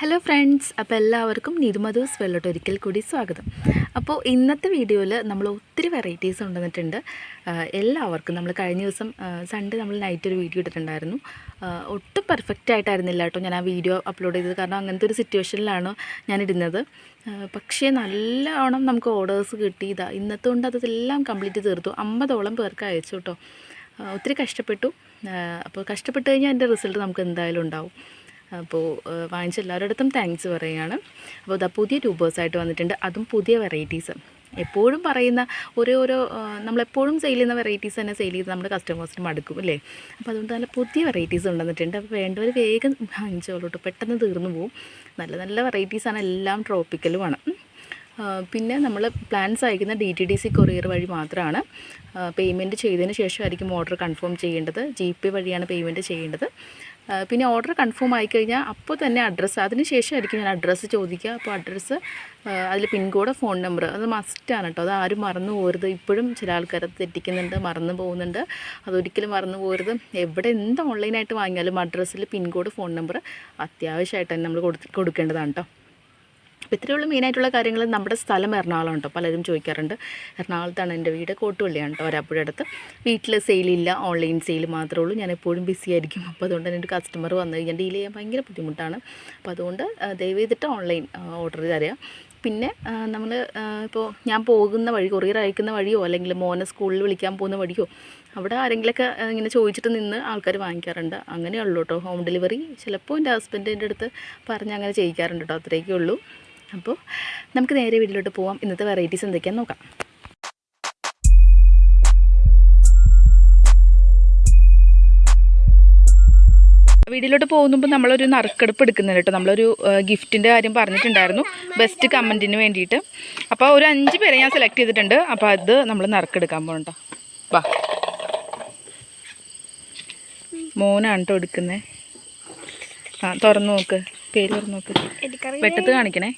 Hello friends അപ്പോൾ എല്ലാവർക്കും നിരുമധൂസ് വെള്ളോട്ട് ഒരിക്കൽ കൂടി സ്വാഗതം. അപ്പോൾ ഇന്നത്തെ വീഡിയോയിൽ നമ്മൾ ഒത്തിരി വെറൈറ്റീസ് കൊണ്ടുവന്നിട്ടുണ്ട് എല്ലാവർക്കും. നമ്മൾ കഴിഞ്ഞ ദിവസം സൺഡേ നമ്മൾ നൈറ്റ് ഒരു വീഡിയോ ഇട്ടിട്ടുണ്ടായിരുന്നു. ഒട്ടും പെർഫെക്റ്റ് ആയിട്ടായിരുന്നില്ല കേട്ടോ ഞാൻ ആ വീഡിയോ അപ്ലോഡ് ചെയ്തത്. കാരണം അങ്ങനത്തെ ഒരു സിറ്റുവേഷനിലാണ് പക്ഷേ പക്ഷേ നല്ലോണം നമുക്ക് ഓർഡേഴ്സ് കിട്ടി. ഇതാ ഇന്നത്തെ കൊണ്ട് അതെല്ലാം കംപ്ലീറ്റ് തീർത്തു. അമ്പതോളം പേർക്ക് അയച്ചു കേട്ടോ. ഒത്തിരി കഷ്ടപ്പെട്ടു. അപ്പോൾ കഷ്ടപ്പെട്ട് കഴിഞ്ഞാൽ അതിന്റെ റിസൾട്ട് നമുക്ക് എന്തായാലും ഉണ്ടാവും. അപ്പോൾ വാങ്ങിച്ച എല്ലാവരുടെ താങ്ക്സ് പറയുകയാണ്. അപ്പോൾ ഇതാ പുതിയ ട്യൂബേഴ്സായിട്ട് വന്നിട്ടുണ്ട്. അതും പുതിയ വെറൈറ്റീസ് എപ്പോഴും പറയുന്ന ഓരോ ഓരോ നമ്മളെപ്പോഴും സെയിൽ ചെയ്യുന്ന വെറൈറ്റീസ് തന്നെ സെയിൽ ചെയ്ത് നമ്മുടെ കസ്റ്റമേഴ്സിനും അടുക്കും അല്ലേ? അപ്പോൾ അതുകൊണ്ട് നല്ല പുതിയ വെറൈറ്റീസ് കൊണ്ടുവന്നിട്ടുണ്ട്. അപ്പോൾ വേണ്ടവർ വേഗം വാങ്ങിച്ചോളൂട്ടോ. പെട്ടെന്ന് തീർന്നു പോകും നല്ല നല്ല വെറൈറ്റീസാണ് എല്ലാം ട്രോപ്പിക്കലുമാണ്. പിന്നെ നമ്മൾ പ്ലാൻസ് അയക്കുന്ന D T D C courier വഴി മാത്രമാണ് പേയ്മെന്റ് ചെയ്തതിന് ശേഷമായിരിക്കും ഓർഡർ കൺഫേം ചെയ്യേണ്ടത്. ജി പേ വഴിയാണ് പേയ്മെന്റ് ചെയ്യേണ്ടത്. പിന്നെ ഓർഡർ കൺഫേം ആയിക്കഴിഞ്ഞാൽ അപ്പോൾ തന്നെ അഡ്രസ്സ് അതിന് ശേഷമായിരിക്കും ഞാൻ അഡ്രസ്സ് ചോദിക്കുക. അപ്പോൾ അഡ്രസ്സ് അതിൽ പിൻകോഡ് ഫോൺ നമ്പർ അത് മസ്റ്റാണ് കേട്ടോ. അത് ആരും മറന്നു പോകരുത്. ഇപ്പോഴും ചില ആൾക്കാർ തെറ്റിക്കുന്നുണ്ട് മറന്നു പോകുന്നുണ്ട്. അതൊരിക്കലും മറന്നു പോകരുത്. എവിടെ എന്ത് ഓൺലൈനായിട്ട് വാങ്ങിയാലും അഡ്രസ്സിൽ പിൻകോഡ് ഫോൺ നമ്പർ അത്യാവശ്യമായിട്ട് തന്നെ നമ്മൾ കൊടുക്കേണ്ടതാണ് കേട്ടോ. അപ്പോൾ ഇത്രയുള്ള മെയിനായിട്ടുള്ള കാര്യങ്ങൾ നമ്മുടെ സ്ഥലം എറണാകുളം കേട്ടോ പലരും ചോദിക്കാറുണ്ട്. എറണാകുളത്താണ് എന്റെ വീട്. കോട്ടുപള്ളിയാണ് കേട്ടോ വരാപ്പുഴ അടുത്ത് വീട്ടിൽ സെയിലില്ല ഓൺലൈൻ സെയിൽ മാത്രമേ ഉള്ളൂ. ഞാൻ എപ്പോഴും ബിസി ആയിരിക്കും. അപ്പോൾ അതുകൊണ്ട് തന്നെ ഒരു കസ്റ്റമർ വന്നു കഴിഞ്ഞാൽ ഡീൽ ചെയ്യാൻ ഭയങ്കര ബുദ്ധിമുട്ടാണ്. അപ്പോൾ അതുകൊണ്ട് ദയവ് ചെയ്തിട്ട് ഓൺലൈൻ ഓർഡർ തരിക പിന്നെ നമ്മൾ ഇപ്പോൾ ഞാൻ പോകുന്ന വഴി കൊറിയർ അയക്കുന്ന വഴിയോ അല്ലെങ്കിൽ മോനെ സ്കൂളിൽ വിളിക്കാൻ പോകുന്ന വഴിയോ അവിടെ ആരെങ്കിലുമൊക്കെ ഇങ്ങനെ ചോദിച്ചിട്ട് നിന്ന് ആൾക്കാർ വാങ്ങിക്കാറുണ്ട്. അങ്ങനെയുള്ളൂ കേട്ടോ ഹോം ഡെലിവറി ചിലപ്പോൾ എന്റെ ഹസ്ബൻഡിന്റെ അടുത്ത് പറഞ്ഞ് അങ്ങനെ ചെയ്യിക്കാറുണ്ട് കേട്ടോ അത്രയൊക്കെ ഉള്ളൂ. അപ്പോൾ നമുക്ക് നേരെ വീട്ടിലോട്ട് പോവാം. ഇന്നത്തെ വെറൈറ്റീസ് എന്തൊക്കെയാണെന്ന് നോക്കാം. വീഡിയോയിലോട്ട് പോകുമ്പോൾ നമ്മളൊരു നറുക്കെടുപ്പ് എടുക്കുന്നുണ്ട് കേട്ടോ. നമ്മളൊരു ഗിഫ്റ്റിന്റെ കാര്യം പറഞ്ഞിട്ടുണ്ടായിരുന്നു. ബെസ്റ്റ് കമന്റിന് വേണ്ടിയിട്ട്. അപ്പോൾ ഒരു അഞ്ച് പേരെ ഞാൻ സെലക്ട് ചെയ്തിട്ടുണ്ട്. അപ്പോൾ അത് നമ്മൾ നറുക്കെടുക്കാൻ പോകണ്ട വാ. മോനാണ് കേട്ടോ എടുക്കുന്നത് ആ തുറന്നു നോക്ക്. പേര് തുറന്നു നോക്ക്. വെട്ടത്ത് കാണിക്കണേ.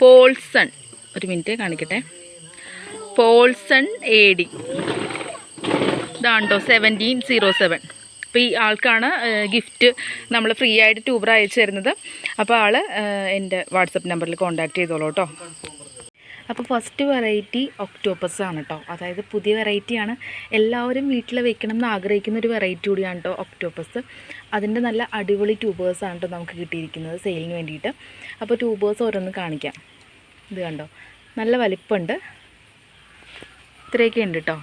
പോൾസൺ. ഒരു മിനിറ്റ് കാണിക്കട്ടെ. Paulson A D. ഇതാണ്ടോ സെവന്റീൻ സീറോ സെവൻ അപ്പോൾ ഈ ആൾക്കാണ് ഗിഫ്റ്റ് നമ്മൾ ഫ്രീ ആയിട്ട് ട്യൂബർ അയച്ചു തരുന്നത്. അപ്പോൾ ആൾ എന്റെ വാട്സപ്പ് നമ്പറിൽ കോൺടാക്ട് ചെയ്തോളൂ കേട്ടോ. അപ്പോൾ ഫസ്റ്റ് വെറൈറ്റി ഒക്ടോപ്പസ് ആണ് കേട്ടോ. അതായത് പുതിയ വെറൈറ്റിയാണ് എല്ലാവരും വീട്ടിൽ വെക്കണം എന്ന് ആഗ്രഹിക്കുന്ന ഒരു വെറൈറ്റി കൂടിയാണ് കേട്ടോ ഒക്ടോപ്പസ്. അതിന്റെ നല്ല അടിപൊളി ട്യൂബേഴ്സ് ആണ് കേട്ടോ നമുക്ക് കിട്ടിയിരിക്കുന്നത് സെയിലിന് വേണ്ടിയിട്ട്. അപ്പോൾ ട്യൂബേഴ്സ് ഓരോന്ന് കാണിക്കാം. ഇത് കണ്ടോ? നല്ല വലിപ്പമുണ്ട്. ഇത്രയൊക്കെ ഉണ്ട് കേട്ടോ.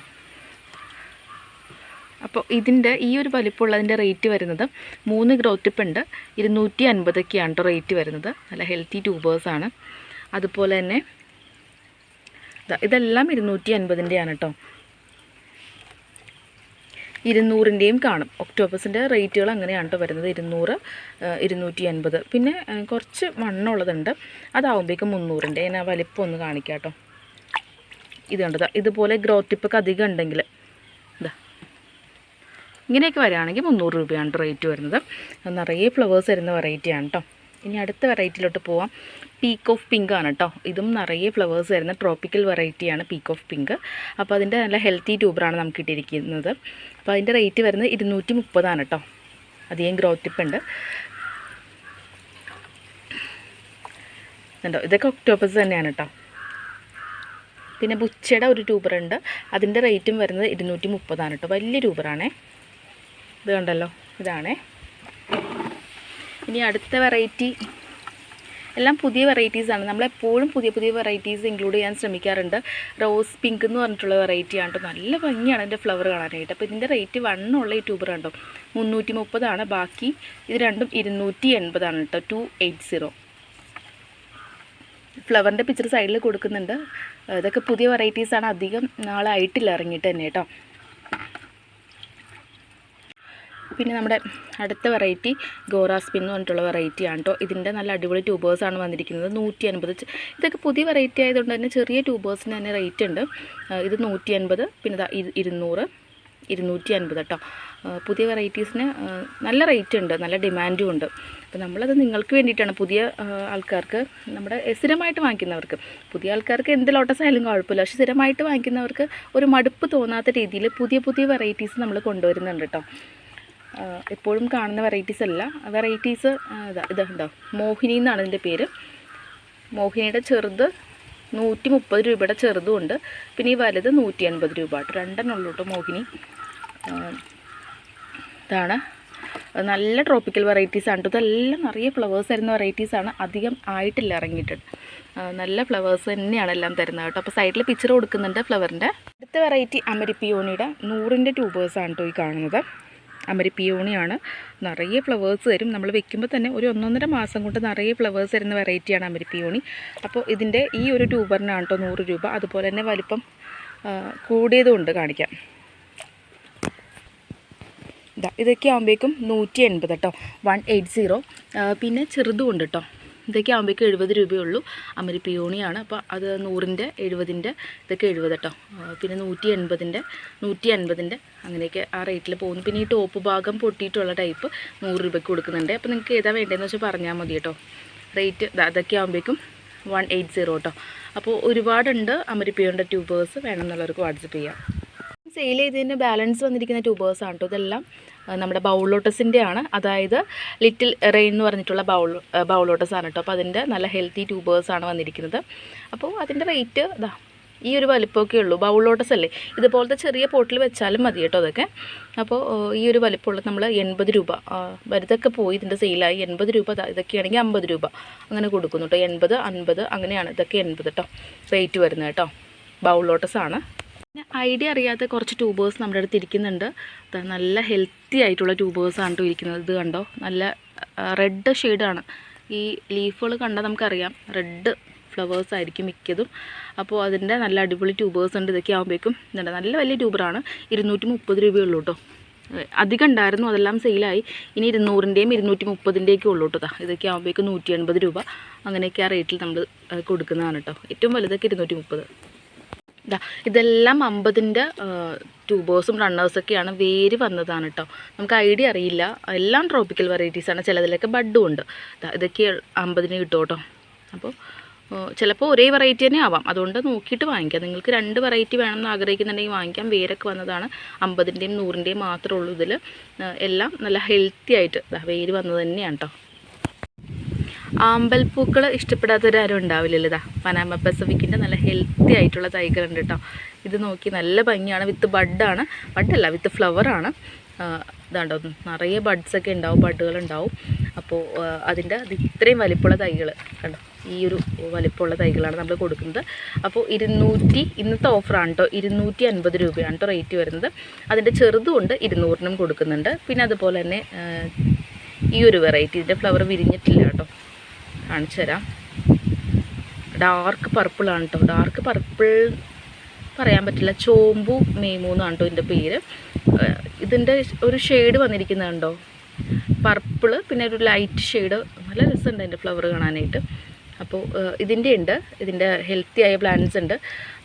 അപ്പോൾ ഇതിന്റെ ഈ ഒരു വലിപ്പമുള്ളതിന്റെ റേറ്റ് വരുന്നത് മൂന്ന് ഗ്രോത്തിപ്പ് ഉണ്ട്. ഇരുന്നൂറ്റി അൻപതൊക്കെയാണ് കേട്ടോ റേറ്റ് വരുന്നത്. നല്ല ഹെൽത്തി ട്യൂബേഴ്സാണ് അതുപോലെ തന്നെ ഇതെല്ലാം ഇരുന്നൂറ്റി അൻപതിന്റെയാണ് കേട്ടോ ഇരുന്നൂറിന്റെയും കാണും. ഒക്ടോബസിന്റെ റേറ്റുകൾ അങ്ങനെയാണ് കേട്ടോ വരുന്നത്. ഇരുന്നൂറ് ഇരുന്നൂറ്റി അൻപത് പിന്നെ കുറച്ച് മണ്ണുള്ളതുണ്ട്. അതാവുമ്പോഴേക്കും മുന്നൂറിന്റെ. ഞാൻ ആ വലിപ്പം ഒന്ന് കാണിക്കാം കേട്ടോ ഇത് കണ്ടത് ഇതുപോലെ ഗ്രോത്ത് ടിപ്പൊക്കെ അധികം ഉണ്ടെങ്കിൽ ഇതാ ഇങ്ങനെയൊക്കെ വരികയാണെങ്കിൽ മുന്നൂറ് രൂപയാണ് റേറ്റ് വരുന്നത്. നിറയെ ഫ്ലവേഴ്സ് വരുന്ന വെറൈറ്റിയാണ് കേട്ടോ ഇനി അടുത്ത വെറൈറ്റിയിലോട്ട് പോവാം. പീക്ക് ഓഫ് പിങ്ക് ആണ് കേട്ടോ ഇതും നിറയെ ഫ്ലവേഴ്സ് വരുന്ന ട്രോപ്പിക്കൽ വെറൈറ്റിയാണ് പീക്ക് ഓഫ് പിങ്ക് അപ്പോൾ അതിന്റെ നല്ല ഹെൽത്തി ട്യൂബറാണ് നമുക്ക് കിട്ടിയിരിക്കുന്നത്. അപ്പോൾ അതിന്റെ റേറ്റ് വരുന്നത് ഇരുന്നൂറ്റി മുപ്പതാണ് കേട്ടോ അധികം ഗ്രോത്ത് ഉണ്ട്. ഉണ്ടോ ഇതൊക്കെ ഒക്ടോബസ് തന്നെയാണ് കേട്ടോ പിന്നെ ബുച്ചയുടെ ഒരു ട്യൂബറുണ്ട് അതിന്റെ റേറ്റും വരുന്നത് ഇരുന്നൂറ്റി മുപ്പതാണ് കേട്ടോ വലിയ ട്യൂബറാണേ ഇത് കണ്ടല്ലോ? ഇതാണേ. ഇനി അടുത്ത വെറൈറ്റി എല്ലാം പുതിയ വെറൈറ്റീസാണ് നമ്മളെപ്പോഴും പുതിയ പുതിയ വെറൈറ്റീസ് ഇൻക്ലൂഡ് ചെയ്യാൻ ശ്രമിക്കാറുണ്ട്. റോസ് പിങ്ക് എന്ന് പറഞ്ഞിട്ടുള്ള വെറൈറ്റി ആണ് നല്ല ഭംഗിയാണ് അതിന്റെ ഫ്ലവർ കാണാനായിട്ട്. അപ്പോൾ ഇതിന്റെ റേറ്റ് വണ്ണുള്ള ഈ ട്യൂബർ കണ്ടോ? മുന്നൂറ്റി മുപ്പതാണ് ബാക്കി ഇത് രണ്ടും ഇരുന്നൂറ്റി എൺപതാണ് കേട്ടോ ടു എയ്റ്റ് സീറോ ഫ്ലവറിന്റെ പിക്ചർ സൈഡിൽ കൊടുക്കുന്നുണ്ട്. ഇതൊക്കെ പുതിയ വെറൈറ്റീസാണ് അധികം നാളായിട്ടില്ല ഇറങ്ങിയിട്ട് തന്നെ കേട്ടോ പിന്നെ നമ്മുടെ അടുത്ത വെറൈറ്റി ഗോറാസ്പിൻ എന്ന് പറഞ്ഞിട്ടുള്ള വെറൈറ്റി ആണ് കേട്ടോ. ഇതിന്റെ നല്ല അടിപൊളി ട്യൂബേഴ്സാണ് വന്നിരിക്കുന്നത്. നൂറ്റി അൻപത് ഇതൊക്കെ പുതിയ വെറൈറ്റി ആയതുകൊണ്ട് തന്നെ ചെറിയ ട്യൂബേഴ്സിന് തന്നെ റേറ്റ് ഉണ്ട്. ഇത് നൂറ്റി അൻപത് പിന്നെ ഇരുന്നൂറ് ഇരുന്നൂറ്റി അൻപത് കേട്ടോ പുതിയ വെറൈറ്റീസിന് നല്ല റേറ്റ് ഉണ്ട് നല്ല ഡിമാൻഡും ഉണ്ട്. അപ്പോൾ നമ്മളത് നിങ്ങൾക്ക് വേണ്ടിയിട്ടാണ് പുതിയ ആൾക്കാർക്ക് നമ്മുടെ സ്ഥിരമായിട്ട് വാങ്ങിക്കുന്നവർക്ക്. പുതിയ ആൾക്കാർക്ക് എന്ത് ലോട്ടസ് ആയാലും കുഴപ്പമില്ല. പക്ഷേ സ്ഥിരമായിട്ട് വാങ്ങിക്കുന്നവർക്ക് ഒരു മടുപ്പ് തോന്നാത്ത രീതിയിൽ പുതിയ പുതിയ വെറൈറ്റീസ് നമ്മൾ കൊണ്ടുവരുന്നുണ്ട് കേട്ടോ. എപ്പോഴും കാണുന്ന വെറൈറ്റീസ് അല്ല. വെറൈറ്റീസ് ഇതാ ഇതുണ്ടോ മോഹിനി എന്നാണ് ഇതിന്റെ പേര്. മോഹിനിയുടെ ചെറുത് നൂറ്റി മുപ്പത് രൂപയുടെ ചെറുതും ഉണ്ട്. പിന്നെ ഈ വലുത് നൂറ്റി അൻപത് രൂപ. കേട്ടോ രണ്ടെണ്ണം ഉള്ളൂ കേട്ടോ മോഹിനി. ഇതാണ്. നല്ല ട്രോപ്പിക്കൽ വെറൈറ്റീസ് ആണ് ഇതെല്ലാം നിറയെ ഫ്ലവേഴ്സ് തരുന്ന വെറൈറ്റീസ് ആണ്. അധികം ആയിട്ടില്ല ഇറങ്ങിയിട്ട് നല്ല ഫ്ലവേഴ്സ് തന്നെയാണ് എല്ലാം തരുന്നത് കേട്ടോ. അപ്പോൾ സൈഡിൽ പിക്ചർ കൊടുക്കുന്നുണ്ട് ഫ്ലവറിന്റെ അടുത്ത വെറൈറ്റി അമരിപ്പിയോണിയുടെ നൂറിന്റെ ട്യൂബേഴ്സാണ് കേട്ടോ ഈ കാണുന്നത്. അമരിപ്പിയോണിയാണ് നിറയെ ഫ്ലവേഴ്സ് തരും. നമ്മൾ വെക്കുമ്പോൾ തന്നെ ഒരു ഒന്നൊന്നര മാസം കൊണ്ട് നിറയെ ഫ്ലവേഴ്സ് തരുന്ന വെറൈറ്റിയാണ് അമരിപ്പിയോണി അപ്പോൾ ഇതിന്റെ ഈ ഒരു ട്യൂബറിനാണ് കേട്ടോ നൂറ് രൂപ. അതുപോലെ തന്നെ വലിപ്പം കൂടിയതുകൊണ്ട് കാണിക്കാം. ഇതാ ഇതൊക്കെ ആകുമ്പോഴേക്കും നൂറ്റി എൺപത് കേട്ടോ. വൺ എയ്റ്റ് സീറോ പിന്നെ ചെറുതും ഉണ്ട് കേട്ടോ. ഇതൊക്കെ ആകുമ്പോഴേക്കും എഴുപത് രൂപയുള്ളൂ. അമരി പിയോണിയാണ്. അപ്പോൾ അത് നൂറിന്റെ എഴുപതിന്റെ ഇതൊക്കെ എഴുപത് കേട്ടോ. പിന്നെ നൂറ്റി എൺപതിന്റെ നൂറ്റി അൻപതിന്റെ അങ്ങനെയൊക്കെ ആ റേറ്റിൽ പോകുന്നു. പിന്നെ ഈ ടോപ്പ് ഭാഗം പൊട്ടിയിട്ടുള്ള ടൈപ്പ് നൂറ് രൂപയ്ക്ക് കൊടുക്കുന്നുണ്ട്. അപ്പോൾ നിങ്ങൾക്ക് ഏതാ വേണ്ടതെന്ന് വെച്ചാൽ പറഞ്ഞാൽ മതി കേട്ടോ. റേറ്റ് അതൊക്കെ ആകുമ്പോഴേക്കും വൺ എയ്റ്റ് സീറോ കേട്ടോ. അപ്പോൾ ഒരുപാടുണ്ട് അമരി പിയോണിന്റെ ട്യൂബേഴ്സ് വേണമെന്നുള്ളവർക്ക് വാട്സപ്പ് ചെയ്യാം. സെയിൽ ചെയ്തതിന് ബാലൻസ് വന്നിരിക്കുന്ന ട്യൂബേഴ്സ് ആണ് കേട്ടോ ഇതെല്ലാം നമ്മുടെ ബൗളോട്ടസിന്റെ ആണ് അതായത് ലിറ്റിൽ റെയിൻ എന്ന് പറഞ്ഞിട്ടുള്ള ബൗൾ ബൗളോട്ടസ് ആണ് കേട്ടോ അപ്പോൾ അതിന്റെ നല്ല ഹെൽത്തി ട്യൂബേഴ്സ് ആണ് വന്നിരിക്കുന്നത്. അപ്പോൾ അതിന്റെ റേറ്റ് ഇതാ ഈ ഒരു വലിപ്പമൊക്കെ ഉള്ളൂ. ബൗളോട്ടസ് അല്ലേ? ഇതുപോലത്തെ ചെറിയ പോട്ടിൽ വെച്ചാലും മതി കേട്ടോ അതൊക്കെ. അപ്പോൾ ഈ ഒരു വലിപ്പമുള്ള നമ്മൾ എൺപത് രൂപ വരുതൊക്കെ പോയി ഇതിന്റെ സെയിലായി എൺപത് രൂപ ഇതൊക്കെയാണെങ്കിൽ അമ്പത് രൂപ അങ്ങനെ കൊടുക്കുന്നു കേട്ടോ എൺപത് അൻപത് അങ്ങനെയാണ് ഇതൊക്കെ എൺപത് കേട്ടോ റേറ്റ് വരുന്നത് കേട്ടോ ബൗളോട്ടസ് ആണ്. ഐഡിയ അറിയാത്ത കുറച്ച് ട്യൂബേഴ്സ് നമ്മുടെ അടുത്ത് ഇരിക്കുന്നുണ്ട്. നല്ല ഹെൽത്തി ആയിട്ടുള്ള ട്യൂബേഴ്സാണ് കേട്ടോ ഇരിക്കുന്നത്. ഇത് കണ്ടോ? നല്ല റെഡ് ഷെയ്ഡാണ് ഈ ലീഫുകൾ കണ്ടാൽ നമുക്കറിയാം. റെഡ് ഫ്ലവേഴ്സ് ആയിരിക്കും മിക്കതും. അപ്പോൾ അതിന്റെ നല്ല അടിപൊളി ട്യൂബേഴ്സ് ഉണ്ട്. ഇതൊക്കെ ആകുമ്പോഴേക്കും ഇതുണ്ട്. നല്ല വലിയ ട്യൂബറാണ് ഇരുന്നൂറ്റി മുപ്പത് രൂപയുള്ളൂ കേട്ടോ അധികം ഉണ്ടായിരുന്നു. അതെല്ലാം സെയിലായി ഇനി ഇരുന്നൂറിന്റെയും ഇരുന്നൂറ്റി മുപ്പതിന്റെയൊക്കെ ഉള്ളൂ കേട്ടോ ഇതൊക്കെ ആകുമ്പോഴേക്കും നൂറ്റി എൺപത് രൂപ. അങ്ങനെയൊക്കെ ആ റേറ്റിൽ നമ്മൾ കൊടുക്കുന്നതാണ് കേട്ടോ ഏറ്റവും വലുതൊക്കെ ഇരുന്നൂറ്റി മുപ്പത് ഇതാ ഇതെല്ലാം അമ്പതിന്റെ ട്യൂബേഴ്സും റണ്ണേഴ്സൊക്കെയാണ് വേര് വന്നതാണ് കേട്ടോ നമുക്ക് ഐഡിയ അറിയില്ല. എല്ലാം ട്രോപ്പിക്കൽ വെറൈറ്റീസാണ് ചിലതിലൊക്കെ ബഡും ഉണ്ട്. ഇതൊക്കെ അമ്പതിന് കിട്ടും കേട്ടോ അപ്പോൾ ചിലപ്പോൾ ഒരേ വെറൈറ്റി തന്നെ ആവാം. അതുകൊണ്ട് നോക്കിയിട്ട് വാങ്ങിക്കാം. നിങ്ങൾക്ക് രണ്ട് വെറൈറ്റി വേണമെന്ന് ആഗ്രഹിക്കുന്നുണ്ടെങ്കിൽ വാങ്ങിക്കാം. വേരൊക്കെ വന്നതാണ് അമ്പതിന്റെയും നൂറിന്റെയും മാത്രമേ ഉള്ളൂ ഇതിൽ എല്ലാം നല്ല ഹെൽത്തി ആയിട്ട് വേര് വന്നത് തന്നെയാണ് കേട്ടോ ആമ്പൽപ്പൂക്കൾ ഇഷ്ടപ്പെടാത്തവരാരും ഉണ്ടാവില്ലല്ലോ ഇതാ പനാമ പെസഫിക്കിന്റെ നല്ല ഹെൽത്തി ആയിട്ടുള്ള തൈകളുണ്ട് കേട്ടോ ഇത് നോക്കി നല്ല ഭംഗിയാണ്. വിത്ത് ബഡാണ് ബഡല്ല വിത്ത് ഫ്ലവറാണ് ഇതാണ്ടോ നിറയെ ബഡ്സൊക്കെ ഉണ്ടാവും ബഡുകൾ ഉണ്ടാവും. അപ്പോൾ അതിന്റെ അത് ഇത്രയും വലിപ്പമുള്ള തൈകൾ കണ്ടോ? ഈ ഒരു വലിപ്പമുള്ള തൈകളാണ് നമ്മൾ കൊടുക്കുന്നത്. അപ്പോൾ ഇരുന്നൂറ്റി ഇന്നത്തെ ഓഫറാണ് കേട്ടോ ഇരുന്നൂറ്റി അൻപത് രൂപയാണ് കേട്ടോ റേറ്റ് വരുന്നത്. അതിന്റെ ചെറുതുകൊണ്ട് ഇരുന്നൂറിനും കൊടുക്കുന്നുണ്ട്. പിന്നെ അതുപോലെ തന്നെ ഈ ഒരു വെറൈറ്റി ഇതിന്റെ ഫ്ലവർ വിരിഞ്ഞിട്ടില്ല കേട്ടോ കാണിച്ചു തരാം. ഡാർക്ക് പർപ്പിളാണ് കേട്ടോ ഡാർക്ക് പർപ്പിൾ പറയാൻ പറ്റില്ല. ചോമ്പു മേമു എന്നാണ് കേട്ടോ ഇതിന്റെ പേര്. ഇതിന്റെ ഒരു ഷെയ്ഡ് വന്നിരിക്കുന്നുണ്ടോ പർപ്പിൾ പിന്നെ ഒരു ലൈറ്റ് ഷെയ്ഡ്. നല്ല രസമുണ്ട് അതിന്റെ ഫ്ലവർ കാണാനായിട്ട്. അപ്പോൾ ഇതിന്റെ ഉണ്ട്. ഇതിന്റെ ഹെൽത്തി ആയ പ്ലാന്റ്സ് ഉണ്ട്.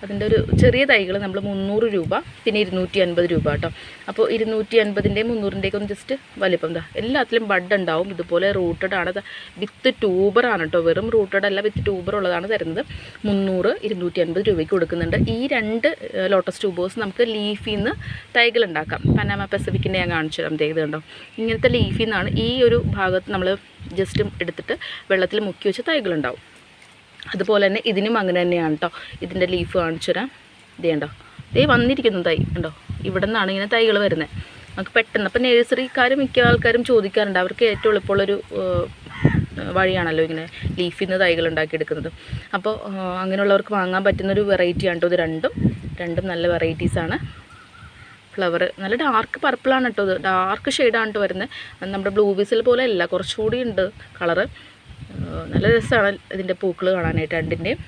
അതിന്റെ ഒരു ചെറിയ തൈകൾ നമ്മൾ മുന്നൂറ് രൂപ പിന്നെ ഇരുന്നൂറ്റി അൻപത് രൂപ കേട്ടോ. അപ്പോൾ ഇരുന്നൂറ്റി അൻപതിന്റെയും മുന്നൂറിന്റെയൊക്കെ ജസ്റ്റ് വലിപ്പം എന്താ എല്ലാത്തിലും ബഡ് ഉണ്ടാവും. ഇതുപോലെ റൂട്ടഡ് ആണ്. വിത്ത് ട്യൂബറാണ് കേട്ടോ. വെറും റൂട്ടഡ് അല്ല വിത്ത് ട്യൂബർ ഉള്ളതാണ് തരുന്നത്. മുന്നൂറ് ഇരുന്നൂറ്റി അൻപത് രൂപയ്ക്ക് കൊടുക്കുന്നുണ്ട്. ഈ രണ്ട് ലോട്ടസ് ട്യൂബേഴ്സ് നമുക്ക് ലീഫിൽ നിന്ന് തൈകൾ ഉണ്ടാക്കാം. പനാമ പെസഫിക്കിന്റെ ഞാൻ കാണിച്ചു തരാം. ഇത് കണ്ടോ? ഇങ്ങനത്തെ ലീഫിൽ നിന്നാണ് ഈ ഒരു ഭാഗത്ത് നമ്മൾ ജസ്റ്റ് എടുത്തിട്ട് വെള്ളത്തിൽ മുക്കി വെച്ച് തൈകളുണ്ടാവും. അതുപോലെ തന്നെ ഇതിനും അങ്ങനെ തന്നെയാണ് കേട്ടോ ഇതിന്റെ ലീഫ് കാണിച്ചു തരാം. ഇതേ കണ്ടോ? ഇതേ വന്നിരിക്കുന്നു തൈ ഉണ്ടോ ഇവിടെ നിന്നാണ് ഇങ്ങനെ തൈകൾ വരുന്നത് നമുക്ക് പെട്ടെന്ന് അപ്പം നേഴ്സറിക്കാരും മിക്ക ആൾക്കാരും ചോദിക്കാറുണ്ട്. അവർക്ക് ഏറ്റവും എളുപ്പമുള്ളൊരു വഴിയാണല്ലോ ഇങ്ങനെ ലീഫിൽ നിന്ന് തൈകൾ ഉണ്ടാക്കിയെടുക്കുന്നത്. അപ്പോൾ അങ്ങനെയുള്ളവർക്ക് വാങ്ങാൻ പറ്റുന്നൊരു വെറൈറ്റി ആണ് കേട്ടോ ഇത് രണ്ടും. രണ്ടും നല്ല വെറൈറ്റീസാണ് ഫ്ലവർ നല്ല ഡാർക്ക് പർപ്പിളാണ് കേട്ടോ ഇത്. ഡാർക്ക് ഷെയ്ഡാണ് കേട്ടോ വരുന്നത് നമ്മുടെ ബ്ലൂ വിസിൽ പോലെ അല്ല. കുറച്ചുകൂടി ഉണ്ട് കളറ് നല്ല രസമാണ് ഇതിന്റെ പൂക്കൾ കാണാനായിട്ട് രണ്ടിന്റെയും.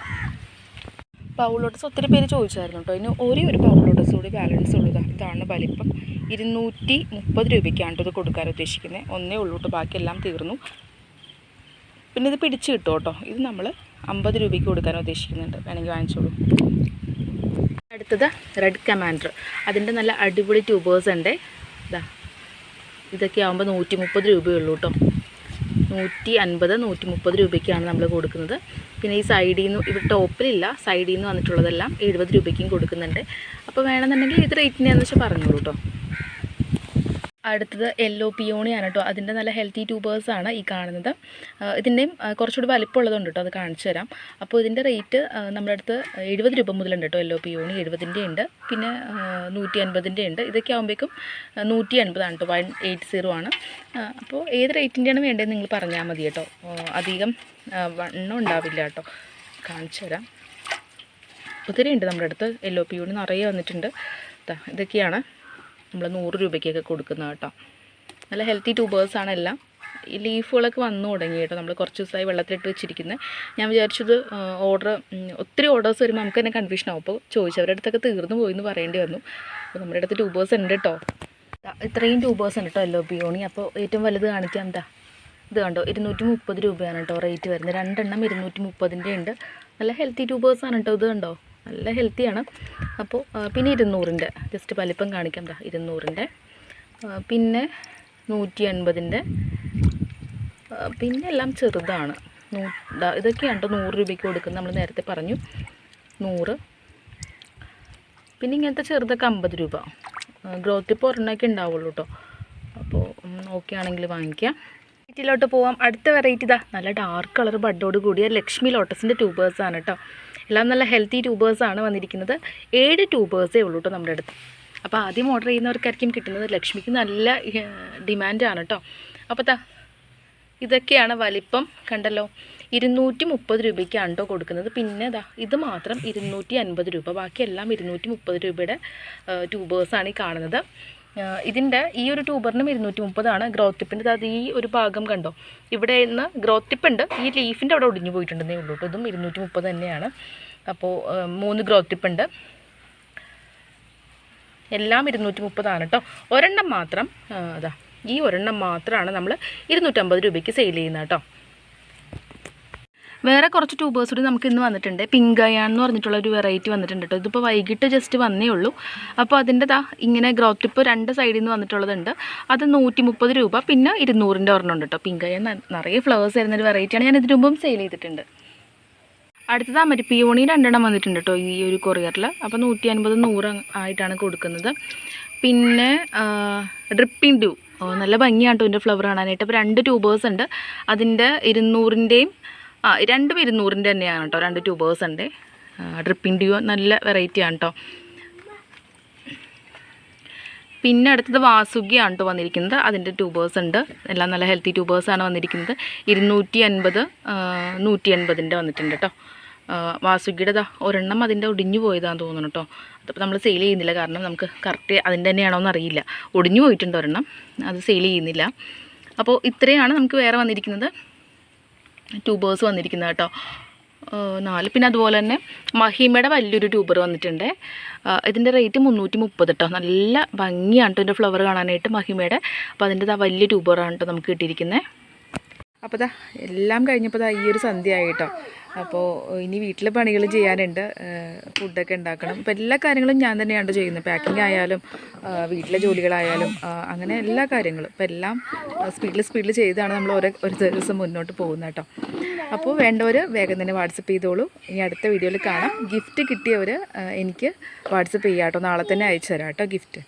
പൗളോട്ടസ് ഒത്തിരി പേര് ചോദിച്ചായിരുന്നു കേട്ടോ. ഇനി ഒരേ ഒരു പൗളോട്ടസ് കൂടി ബാലൻസ് ഉള്ളൂ. ഇതാ. ഇതാണ് വലിപ്പം ഇരുന്നൂറ്റി മുപ്പത് രൂപയ്ക്കാണ് ഇത് കൊടുക്കാൻ ഉദ്ദേശിക്കുന്നത് ഒന്നേ ഉള്ളൂ കേട്ടോ. ബാക്കിയെല്ലാം തീർന്നു. പിന്നെ ഇത് പിടിച്ച് കിട്ടും കേട്ടോ. ഇത് നമ്മൾ അമ്പത് രൂപയ്ക്ക് കൊടുക്കാൻ ഉദ്ദേശിക്കുന്നുണ്ട്. വേണമെങ്കിൽ വാങ്ങിച്ചോളൂ. അടുത്തത് റെഡ് കമാൻഡർ അതിന്റെ നല്ല അടിപൊളി ട്യൂബേഴ്സ് ഉണ്ട്. ഇതാ ഇതൊക്കെ ആകുമ്പോൾ നൂറ്റി മുപ്പത് രൂപയുള്ളൂ കേട്ടോ. നൂറ്റി അൻപത് നൂറ്റി മുപ്പത് രൂപയ്ക്കാണ് നമ്മൾ കൊടുക്കുന്നത്. പിന്നെ ഈ സൈഡിൽ നിന്ന് ഇവിടെ ടോപ്പിലില്ല സൈഡിൽ നിന്ന് വന്നിട്ടുള്ളതെല്ലാം എഴുപത് രൂപയ്ക്കും കൊടുക്കുന്നുണ്ട്. അപ്പോൾ വേണമെന്നുണ്ടെങ്കിൽ ഇത് റേറ്റിനെന്ന് വെച്ചാൽ പറഞ്ഞോളൂ കേട്ടോ അടുത്തത് യെല്ലോ പിയോണിയാണ് കേട്ടോ. അതിന്റെ നല്ല ഹെൽത്തി ട്യൂബേഴ്സാണ് ഈ കാണുന്നത്. ഇതിന്റെയും കുറച്ചുകൂടി വലിപ്പമുള്ളതുണ്ട് കേട്ടോ. അത് കാണിച്ചു തരാം. അപ്പോൾ ഇതിന്റെ റേറ്റ് നമ്മുടെ അടുത്ത് എഴുപത് രൂപ മുതലുണ്ട് കേട്ടോ യെല്ലോ പിയോണി എഴുപതിന്റെ ഉണ്ട്. പിന്നെ നൂറ്റി അൻപതിന്റെ ഉണ്ട്. ഇതൊക്കെ ആകുമ്പോഴേക്കും നൂറ്റി അൻപതാണ് കേട്ടോ. വൺ എയ്റ്റ് സീറോ ആണ്. അപ്പോൾ ഏത് റേറ്റിന്റെയാണ് വേണ്ടതെന്ന് നിങ്ങൾ പറഞ്ഞാൽ മതി കേട്ടോ. അധികം വണ്ണം ഉണ്ടാവില്ല കേട്ടോ. കാണിച്ചു തരാം. ഒത്തിരി ഉണ്ട് നമ്മുടെ അടുത്ത് യെല്ലോ പിയോണി നിറയെ വന്നിട്ടുണ്ട്. ഇതൊക്കെയാണ്. നമ്മൾ നൂറ് രൂപയ്ക്കൊക്കെ കൊടുക്കുന്നത് കേട്ടോ. നല്ല ഹെൽത്തി ട്യൂബേഴ്സാണ് എല്ലാം. ഈ ലീഫുകളൊക്കെ വന്നു തുടങ്ങി കേട്ടോ. നമ്മൾ കുറച്ച് ദിവസമായി വെള്ളത്തിലിട്ട് വെച്ചിരിക്കുന്നത് ഞാൻ വിചാരിച്ചത് ഓർഡർ ഒത്തിരി ഓർഡേഴ്സ് വരുമ്പോൾ നമുക്ക് തന്നെ കൺഫ്യൂഷൻ ആവും. അപ്പോൾ ചോദിച്ചവരുടെ അടുത്തൊക്കെ തീർന്നു പോയി എന്ന് പറയേണ്ടി വന്നു. അപ്പോൾ നമ്മുടെ അടുത്ത് ട്യൂബേഴ്സ് ഉണ്ട് കേട്ടോ. ഇത്രയും ട്യൂബേഴ്സ് ഉണ്ട് കേട്ടോ എല്ലോ പിയോണി അപ്പോൾ ഏറ്റവും വലുത് കാണിക്കാം എന്താ ഇത് കണ്ടോ ഇരുന്നൂറ്റി മുപ്പത് രൂപയാണ് കേട്ടോ റേറ്റ് വരുന്നത്. രണ്ടെണ്ണം ഇരുന്നൂറ്റി മുപ്പതിന്റെ ഉണ്ട്. നല്ല ഹെൽത്തി ട്യൂബേഴ്സാണ് കേട്ടോ ഇത് കണ്ടോ? നല്ല ഹെൽത്തിയാണ് അപ്പോൾ പിന്നെ ഇരുന്നൂറിന്റെ ജസ്റ്റ് വലിപ്പം കാണിക്കാം ദാ ഇരുന്നൂറിന്റെ പിന്നെ നൂറ്റി എൺപതിന്റെ പിന്നെ എല്ലാം ചെറുതാണ്. നൂ ഇതൊക്കെയാണ് കേട്ടോ നൂറ് രൂപയ്ക്ക് കൊടുക്കുന്നത് നമ്മൾ നേരത്തെ പറഞ്ഞു. നൂറ്. പിന്നെ ഇങ്ങനത്തെ ചെറുതൊക്കെ അമ്പത് രൂപ. ഗ്രോത്ത് ഇപ്പോൾ ഒരെണ്ണമൊക്കെ ഉണ്ടാവുള്ളൂ കേട്ടോ അപ്പോൾ ഓക്കെ വാങ്ങിക്കാം. വീട്ടിലോട്ട് പോവാം. അടുത്ത വെറൈറ്റി ഇതാ നല്ല ഡാർക്ക് കളർ ബഡോട് കൂടിയ ലക്ഷ്മി ലോട്ടസിന്റെ ട്യൂബേഴ്സാണ് കേട്ടോ എല്ലാം നല്ല ഹെൽത്തി ട്യൂബേഴ്സാണ് വന്നിരിക്കുന്നത്. ഏഴ് ട്യൂബേഴ്സേ ഉള്ളൂ കേട്ടോ നമ്മുടെ അടുത്ത്. അപ്പോൾ ആദ്യം ഓർഡർ ചെയ്യുന്നവർക്കായിരിക്കും കിട്ടുന്നത്. ലക്ഷ്മിക്ക് നല്ല ഡിമാൻഡാണ് കേട്ടോ അപ്പോൾ താ ഇതൊക്കെയാണ് വലിപ്പം. കണ്ടല്ലോ ഇരുന്നൂറ്റി മുപ്പത് രൂപയ്ക്കാണ് കേട്ടോ കൊടുക്കുന്നത്. പിന്നെ ഇതാ ഇത് മാത്രം ഇരുന്നൂറ്റി അൻപത് രൂപ. ബാക്കിയെല്ലാം ഇരുന്നൂറ്റി മുപ്പത് രൂപയുടെ ട്യൂബേഴ്സാണ് ഈ കാണുന്നത്. ഇതിന്റെ ഈ ഒരു ട്യൂബറിനും ഇരുന്നൂറ്റി മുപ്പതാണ് ഗ്രോത്ത് ടിപ്പിന്റെ അത് ഈ ഒരു ഭാഗം കണ്ടോ? ഇവിടെ നിന്ന് ഗ്രോത്ത് ടിപ്പ് ഉണ്ട്. ഈ ലീഫിന്റെ അവിടെ ഒടിഞ്ഞു പോയിട്ടുണ്ടെന്നേ ഉള്ളൂ കേട്ടോ. ഇതും ഇരുന്നൂറ്റി മുപ്പത് തന്നെയാണ് അപ്പോൾ മൂന്ന് ഗ്രോത്ത് ടിപ്പ് ഉണ്ട്. എല്ലാം ഇരുന്നൂറ്റി മുപ്പതാണ് കേട്ടോ. ഒരെണ്ണം മാത്രം അതാ ഈ ഒരെണ്ണം മാത്രമാണ് നമ്മൾ ഇരുന്നൂറ്റമ്പത് രൂപയ്ക്ക് സെയിൽ ചെയ്യുന്നത് കേട്ടോ. വേറെ കുറച്ച് ട്യൂബേഴ്സ് കൂടി നമുക്ക് ഇന്ന് വന്നിട്ടുണ്ട്. പിങ്ക് അയാൺ എന്ന് പറഞ്ഞിട്ടുള്ള ഒരു വെറൈറ്റി വന്നിട്ടുണ്ട് കേട്ടോ ഇതിപ്പോൾ വൈകിട്ട് ജസ്റ്റ് വന്നേ ഉള്ളൂ. അപ്പോൾ അതിന്റെ ദാ ഇങ്ങനെ ഗ്രോത്ത് ടിപ്പ് രണ്ട് സൈഡിൽ നിന്ന് വന്നിട്ടുള്ളതുണ്ട്. അത് നൂറ്റി മുപ്പത് രൂപ പിന്നെ ഇരുന്നൂറിന്റെ ഒരെണ്ണം ഉണ്ട് കേട്ടോ പിങ്ക് അയാൺ നിറയെ ഫ്ലവേഴ്സ് വരുന്ന ഒരു വെറൈറ്റിയാണ് ഞാൻ ഇതിനു മുമ്പും സെയിൽ ചെയ്തിട്ടുണ്ട്. അടുത്തത് മറ്റേ പിയോണി രണ്ടെണ്ണം വന്നിട്ടുണ്ട് കേട്ടോ ഈ ഒരു കൊറിയറിൽ അപ്പോൾ നൂറ്റി അൻപത് നൂറ് ആയിട്ടാണ് കൊടുക്കുന്നത്. പിന്നെ ഡ്രിപ്പിംഗ് ട്യൂബ് നല്ല ഭംഗിയാണ് കേട്ടോ ഇതിന്റെ ഫ്ലവർ കാണാനായിട്ട്. അപ്പോൾ രണ്ട് ട്യൂബേഴ്സ് ഉണ്ട്. അതിന്റെ ഇരുന്നൂറിന്റെയും ആ രണ്ടും ഇരുന്നൂറിന്റെ തന്നെയാണ് കേട്ടോ. രണ്ട് ട്യൂബേഴ്സ് ഉണ്ട്. ഡ്രിപ്പിംഗ് ട്യൂബ് നല്ല വെറൈറ്റിയാണ് കേട്ടോ. പിന്നെ അടുത്തത് വാസുകിയാണ് കേട്ടോ വന്നിരിക്കുന്നത്. അതിന്റെ ട്യൂബേഴ്സ് ഉണ്ട്. എല്ലാം നല്ല ഹെൽത്തി ട്യൂബേഴ്സ് ആണ് വന്നിരിക്കുന്നത്. ഇരുന്നൂറ്റി അൻപത് നൂറ്റി അൻപതിന്റെ വന്നിട്ടുണ്ട് കേട്ടോ. ആ, വാസുകിയുടെ ദാ ഒരെണ്ണം അതിന്റെ ഒടിഞ്ഞു പോയതാന്ന് തോന്നുന്നു കേട്ടോ. അതിപ്പോൾ നമ്മൾ സെയിൽ ചെയ്യുന്നില്ല. കാരണം നമുക്ക് കറക്റ്റ് അതിന്റെ തന്നെയാണോ എന്ന് അറിയില്ല. ഒടിഞ്ഞു പോയിട്ടുണ്ട് ഒരെണ്ണം. അത് സെയിൽ ചെയ്യുന്നില്ല. അപ്പോൾ ഇത്രയാണ് നമുക്ക് വേറെ വന്നിരിക്കുന്നത്. ട്യൂബേഴ്സ് വന്നിരിക്കുന്നത് കേട്ടോ. നാല്. പിന്നെ അതുപോലെ തന്നെ മഹിമയുടെ വലിയൊരു ട്യൂബർ വന്നിട്ടുണ്ട്. ഇതിന്റെ റേറ്റ് മുന്നൂറ്റി മുപ്പത് കേട്ടോ നല്ല ഭംഗിയാണ് കേട്ടോ ഇതിന്റെ ഫ്ലവർ കാണാനായിട്ട് മഹിമയുടെ. അപ്പോൾ അതിന്റെ വലിയ ട്യൂബറാണ് കേട്ടോ നമുക്ക് കിട്ടിയിരിക്കുന്നത് അപ്പോൾ ദാ എല്ലാം കഴിഞ്ഞപ്പോൾ ദാ ഈ ഒരു സന്ധ്യ ആയിട്ടോ അപ്പോൾ ഇനി വീട്ടിലെ പണികൾ ചെയ്യാനുണ്ട്. ഫുഡൊക്കെ ഉണ്ടാക്കണം. അപ്പോൾ എല്ലാ കാര്യങ്ങളും ഞാൻ തന്നെയാണ് ചെയ്യുന്നത്? പാക്കിംഗ് ആയാലും വീട്ടിലെ ജോലികളായാലും അങ്ങനെ എല്ലാ കാര്യങ്ങളും. ഇപ്പോൾ എല്ലാം സ്പീഡിൽ സ്പീഡിൽ ചെയ്താണ് നമ്മൾ ഓരോ ഒരു ദിവസം മുന്നോട്ട് പോകുന്നത് കേട്ടോ. അപ്പോൾ വേണ്ടവർ വേഗം തന്നെ വാട്സപ്പ് ചെയ്തോളൂ. ഇനി അടുത്ത വീഡിയോയിൽ കാണാം. ഗിഫ്റ്റ് കിട്ടിയവർ എനിക്ക് വാട്സപ്പ് ചെയ്യാം കേട്ടോ നാളെ തന്നെ അയച്ചു തരാം കേട്ടോ ഗിഫ്റ്റ്.